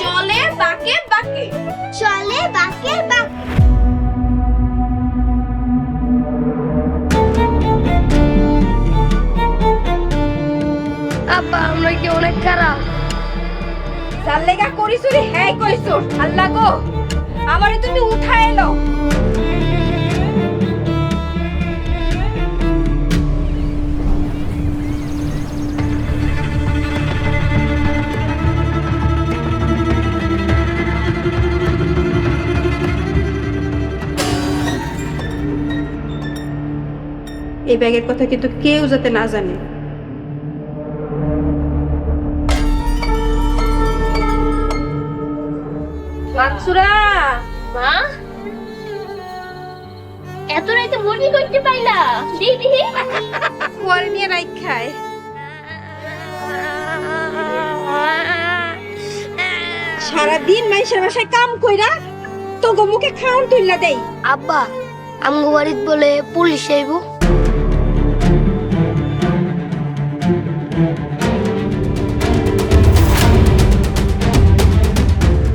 চলে বাকে বাকে। চলে বাকে বাকে। আপা আমরা কি অনেক খারাপ? তার লেগা করিসুরি হ্যাঁ কইসুর আল্লাহ গো। আমারে তুমি উঠায় এলো। এই ব্যাগের কথা কিন্তু কেউ যাতে না জানে। মাকসুরা মা? এত রাইতে মনি করতে পাইলা? দেখি দেখি নিয়ে রাইখ খায়। সারাদিন মানুষের বাসায় কাম কইরা তো মুখে খাওয়ান তুইলা দেই। আব্বা আমগো বাড়িত বলে পুলিশ আইব।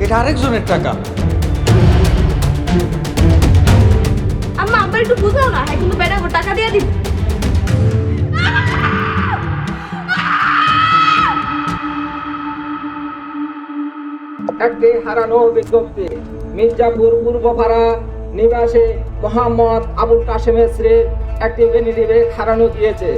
এটা আরেকজনের টাকা। আম্মা আব্বার একটু বুঝাও না হ্যাঁ কিন্তু বেড়া টাকা দিয়ে দিবি। একটি হারানো বিজ্ঞপ্তি মির্জাপুর পূর্বপাড়া নিবাসে মোহাম্মদ আবুল কাশেমের স্ত্রীর একটি ব্যাগ হারানো গিয়েছে